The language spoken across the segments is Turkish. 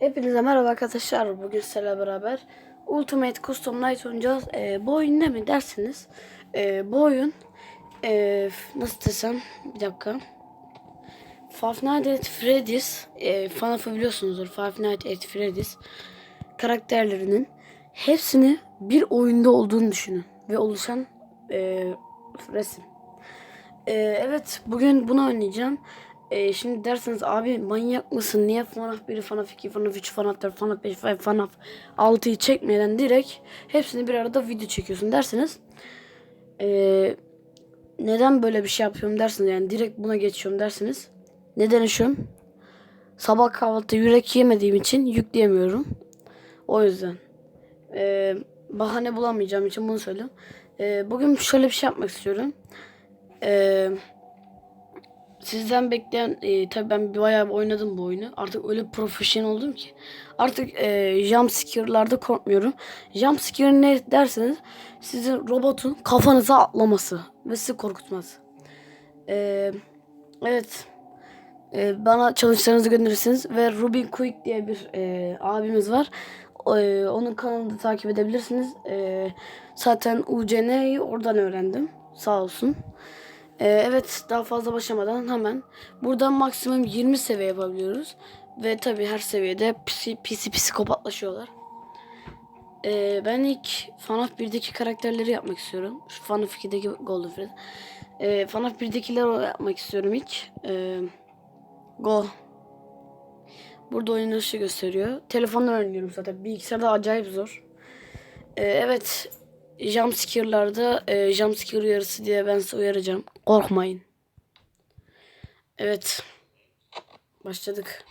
Hepinize merhaba arkadaşlar. Bugün sizlerle beraber Ultimate Custom Night oynayacağız. Ee, bu oyun ne mi dersiniz? Ee, bu oyun ee, nasıl desem bir dakika. Five Nights at Freddy's e, FNAF'ı biliyorsunuzdur. Five Nights at Freddy's karakterlerinin hepsini bir oyunda olduğunu düşünün ve oluşan ee, resim. Ee, evet bugün bunu oynayacağım. Ee, şimdi derseniz abi manyak mısın? Niye FNAF 1, FNAF 2, FNAF 3, FNAF 4, FNAF 5, FNAF 6'yı çekmeden direkt hepsini bir arada video çekiyorsun derseniz. Ee, neden böyle bir şey yapıyorum dersiniz yani direkt buna geçiyorum dersiniz. Neden şu? Sabah kahvaltıda yürek yemediğim için yükleyemiyorum. O yüzden. Ee, bahane bulamayacağım için bunu söylüyorum. Ee, bugün şöyle bir şey yapmak istiyorum. Eee sizden bekleyen e, tabii ben bayağı bir oynadım bu oyunu. Artık öyle profesyonel oldum ki. Artık e, jump scare'larda korkmuyorum. Jump scare ne derseniz sizin robotun kafanıza atlaması ve sizi korkutması. E, evet. E, bana çalışlarınızı gönderirsiniz ve Rubin Quick diye bir e, abimiz var. E, onun kanalını takip edebilirsiniz. E, zaten UCN'yi oradan öğrendim. Sağ olsun. Ee, evet daha fazla başlamadan hemen buradan maksimum 20 seviye yapabiliyoruz. Ve tabi her seviyede pisi, pisi psikopatlaşıyorlar. Ee, ben ilk FNAF 1'deki karakterleri yapmak istiyorum. Şu FNAF 2'deki Golden Fred. Ee, FNAF 1'dekileri yapmak istiyorum ilk. Ee, go. Burada oyun dışı gösteriyor. Telefonla oynuyorum zaten. Bilgisayarda acayip zor. Ee, evet jumpscare'larda e, jumpscare uyarısı diye ben size uyaracağım. Korkmayın. Evet. Başladık.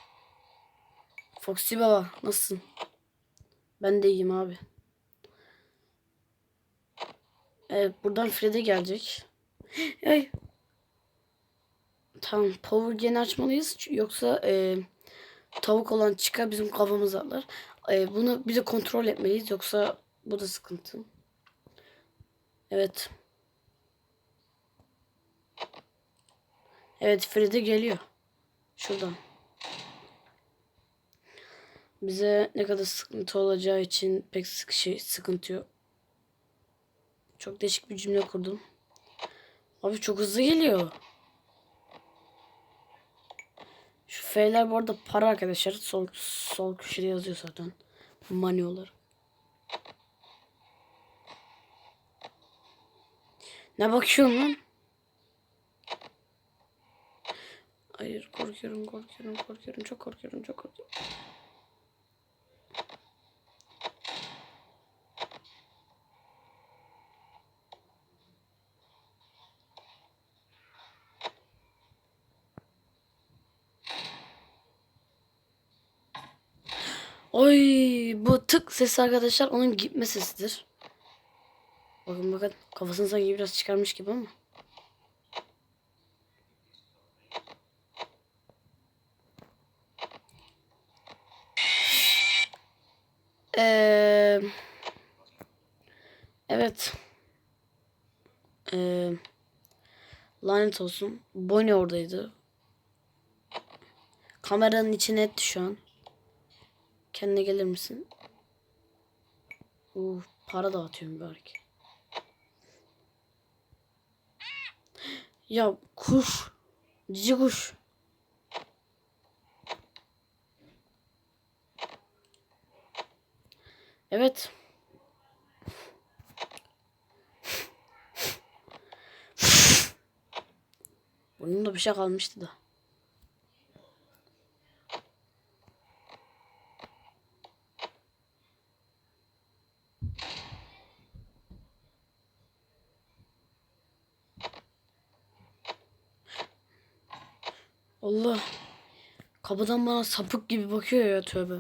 Foxy baba nasılsın? Ben de iyiyim abi. Evet buradan Freddy gelecek. Ay. Tamam power geni açmalıyız. Yoksa e, tavuk olan çıkar bizim kafamıza alır. E, bunu bir de kontrol etmeliyiz. Yoksa bu da sıkıntı. Evet. Evet Freddy geliyor. Şuradan. Bize ne kadar sıkıntı olacağı için pek sık şey sıkıntı yok. Çok değişik bir cümle kurdum. Abi çok hızlı geliyor. Şu F'ler bu arada para arkadaşlar. Sol, sol köşede yazıyor zaten. Money olarak. Ne bakıyorsun lan? Hayır korkuyorum korkuyorum korkuyorum çok korkuyorum çok korkuyorum. Oy bu tık sesi arkadaşlar onun gitme sesidir. Bakın bakın kafasını sanki biraz çıkarmış gibi ama. Ee, evet. Ee, lanet olsun. Bonnie oradaydı. Kameranın içine etti şu an. Kendine gelir misin? Uh, para dağıtıyorum belki. Ya kuş. Cici kuş. Evet. Burnumda bir şey kalmıştı da. Allah. Kapıdan bana sapık gibi bakıyor ya tövbe.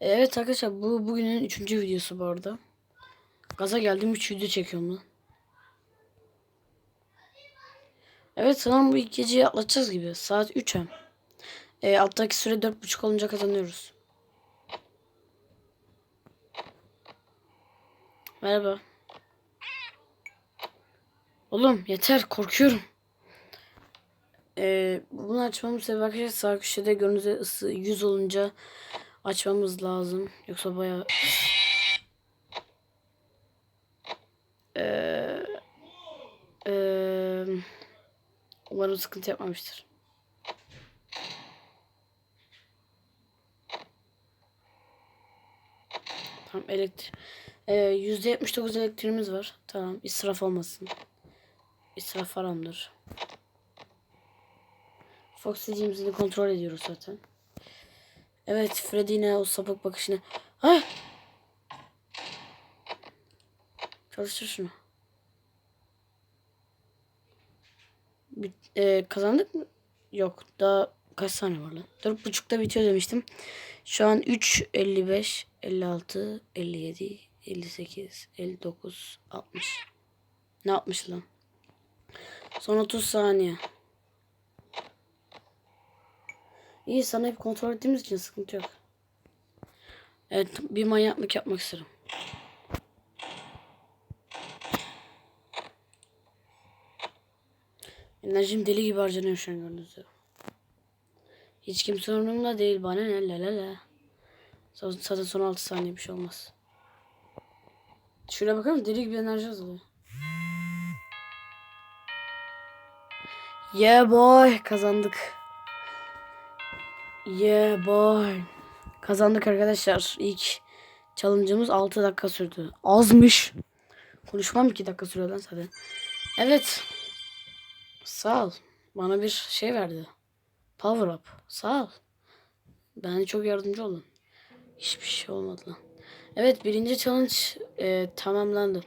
Evet arkadaşlar bu bugünün üçüncü videosu bu arada. Gaza geldim 3 video çekiyorum lan. Evet sanırım bu ilk geceyi atlatacağız gibi. Saat 3 hem. E, alttaki süre 4.5 olunca kazanıyoruz. Merhaba. Oğlum yeter korkuyorum. Ee, bunu açmamız sebebi arkadaşlar sağ köşede gördüğünüz ısı 100 olunca açmamız lazım. Yoksa bayağı Ee, ee, umarım sıkıntı yapmamıştır. Tamam elektrik. Ee, %79 elektriğimiz var. Tamam israf olmasın. İsraf haramdır. Foxy'cimizi kontrol ediyoruz zaten. Evet Freddy yine o sapık bakışını. Ha! Çalıştır şunu. Bit, e, kazandık mı? Yok. Daha kaç saniye var lan? Dört buçukta bitiyor demiştim. Şu an 3, 55, 56, 57, 58, 59, 60. Ne yapmış lan? Son 30 saniye. İyi sana hep kontrol ettiğimiz için sıkıntı yok. Evet bir manyaklık yapmak isterim. Enerjim deli gibi harcanıyor şu an gördüğünüz üzere. Hiç kimse umurumda değil bana ne la la la. Zaten son 6 saniye bir şey olmaz. Şuraya bakalım deli gibi enerji azalıyor. Yeah boy kazandık. Yeah boy. Kazandık arkadaşlar. İlk challenge'ımız 6 dakika sürdü. Azmış. Konuşmam 2 dakika sürüyor lan zaten. Evet. Sağ ol. Bana bir şey verdi. Power up. Sağ ol. Bana çok yardımcı oldun. Hiçbir şey olmadı lan. Evet birinci challenge e, tamamlandı.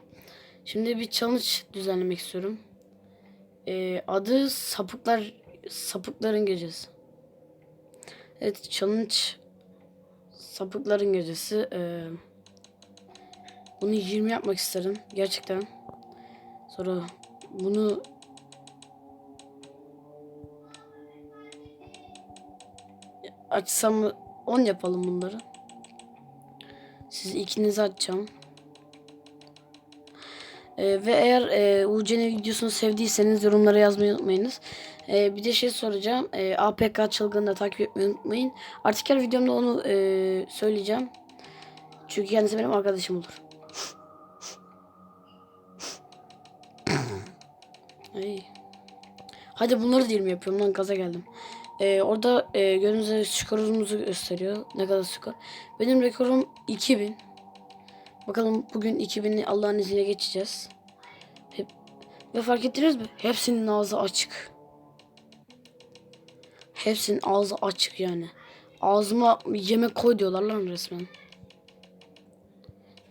Şimdi bir challenge düzenlemek istiyorum. E, adı sapıklar sapıkların gecesi. Evet challenge sapıkların gecesi. E, bunu 20 yapmak isterim gerçekten. Sonra bunu açsam mı 10 yapalım bunları. Siz ikinizi açacağım. Ee, ve eğer e, UC'nin videosunu sevdiyseniz yorumlara yazmayı unutmayınız. Ee, bir de şey soracağım. Ee, APK çılgını da takip etmeyi unutmayın. Artık her videomda onu e, söyleyeceğim. Çünkü kendisi benim arkadaşım olur. Ay. Hadi bunları değil mi yapıyorum lan gaza geldim. Ee, orada e, üzere skorumuzu gösteriyor. Ne kadar skor. Benim rekorum 2000. Bakalım bugün 2000'i Allah'ın izniyle geçeceğiz. Hep, ve fark ettiniz mi? Hepsinin ağzı açık. Hepsinin ağzı açık yani. Ağzıma yemek koy diyorlar lan resmen.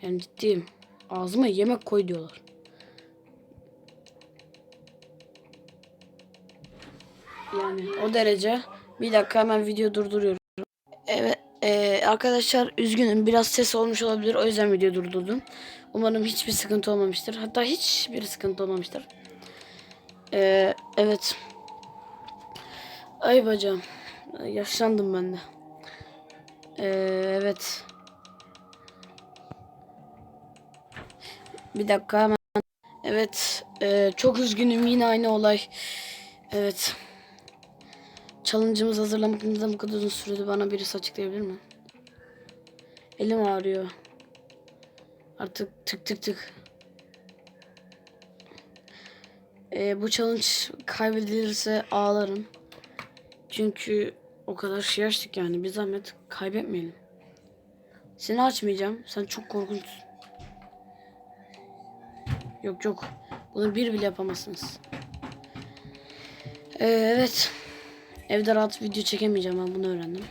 Yani ciddiyim. Ağzıma yemek koy diyorlar. Yani o derece. Bir dakika hemen video durduruyorum. Evet e, arkadaşlar üzgünüm biraz ses olmuş olabilir o yüzden video durdurdum. Umarım hiçbir sıkıntı olmamıştır. Hatta hiçbir sıkıntı olmamıştır. E, evet. Ay bacağım. Yaşlandım ben de. E, evet. Bir dakika hemen. Evet. E, çok üzgünüm yine aynı olay. Evet. Challenge'ımız hazırlamak neden bu kadar uzun sürdü bana birisi açıklayabilir mi? Elim ağrıyor. Artık tık tık tık. Ee, bu challenge kaybedilirse ağlarım. Çünkü o kadar şey açtık yani bir zahmet kaybetmeyelim. Seni açmayacağım. Sen çok korkunçsun. Yok yok. Bunu bir bile yapamazsınız. Ee, evet. Evde rahat video çekemeyeceğim ben bunu öğrendim.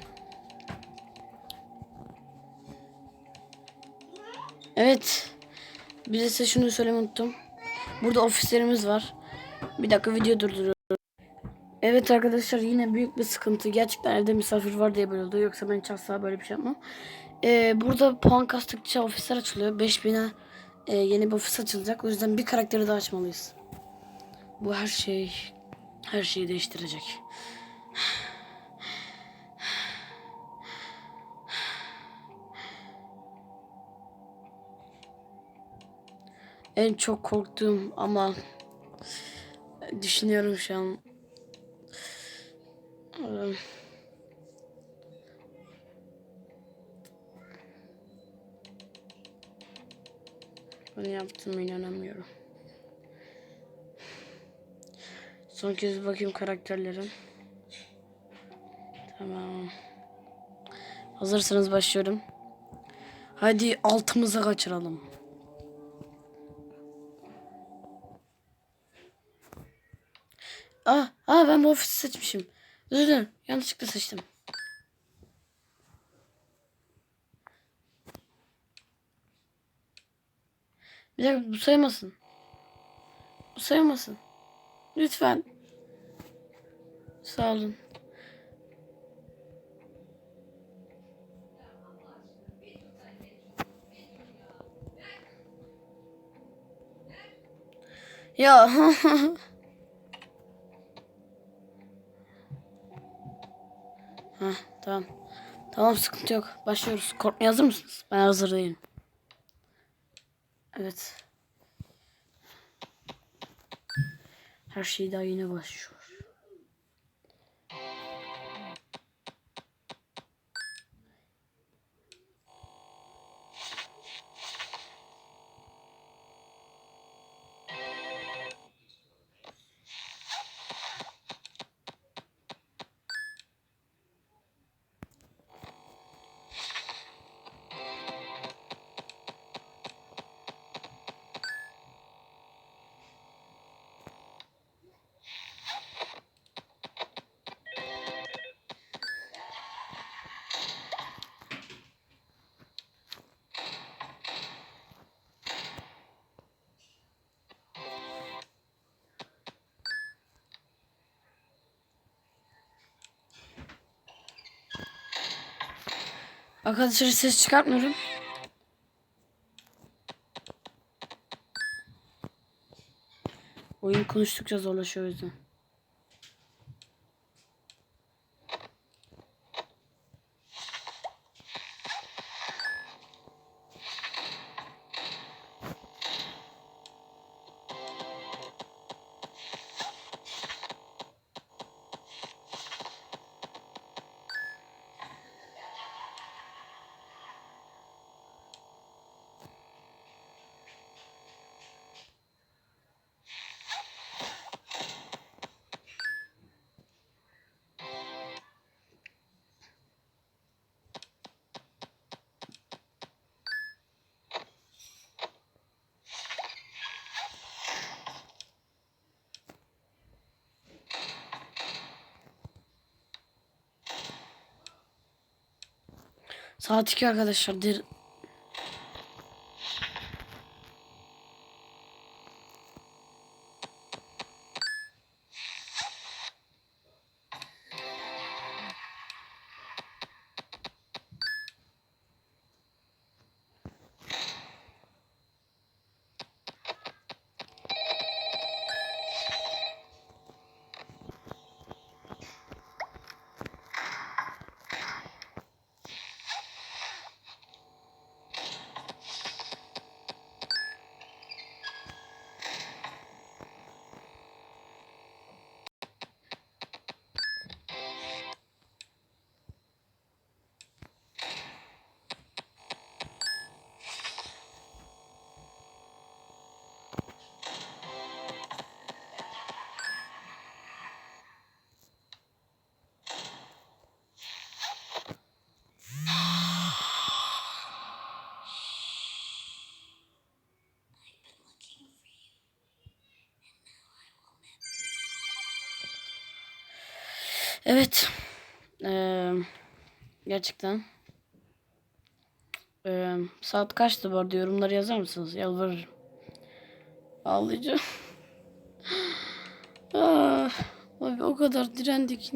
Evet. Bir de size şunu söylemeyi unuttum. Burada ofislerimiz var. Bir dakika video durduruyorum. Evet arkadaşlar yine büyük bir sıkıntı. Gerçekten evde misafir var diye böyle oldu. Yoksa ben hiç asla böyle bir şey yapmam. Ee, burada puan kastıkça ofisler açılıyor. 5000'e e, yeni bir ofis açılacak. O yüzden bir karakteri daha açmalıyız. Bu her şey her şeyi değiştirecek. En çok korktuğum ama düşünüyorum şu an bunu yaptım inanamıyorum. Son kez bakayım karakterlerim. Tamam. Hazırsanız başlıyorum. Hadi altımıza kaçıralım. Ah, ah ben bu ofisi seçmişim. Özür dilerim. Yanlışlıkla seçtim. Bir dakika bu saymasın. Bu saymasın. Lütfen. Sağ olun. Ya. tamam. Tamam sıkıntı yok. Başlıyoruz. Korkmaya hazır mısınız? Ben hazır değilim. Evet. Her şey daha yeni başlıyor. Arkadaşlar ses çıkartmıyorum. Oyun konuştukça zorlaşıyor o yüzden. Saat 2 arkadaşlar. Evet. Ee, gerçekten. Ee, saat kaçtı bu arada yorumları yazar mısınız? Yalvarırım. Ağlayacağım. ah, abi o kadar direndik.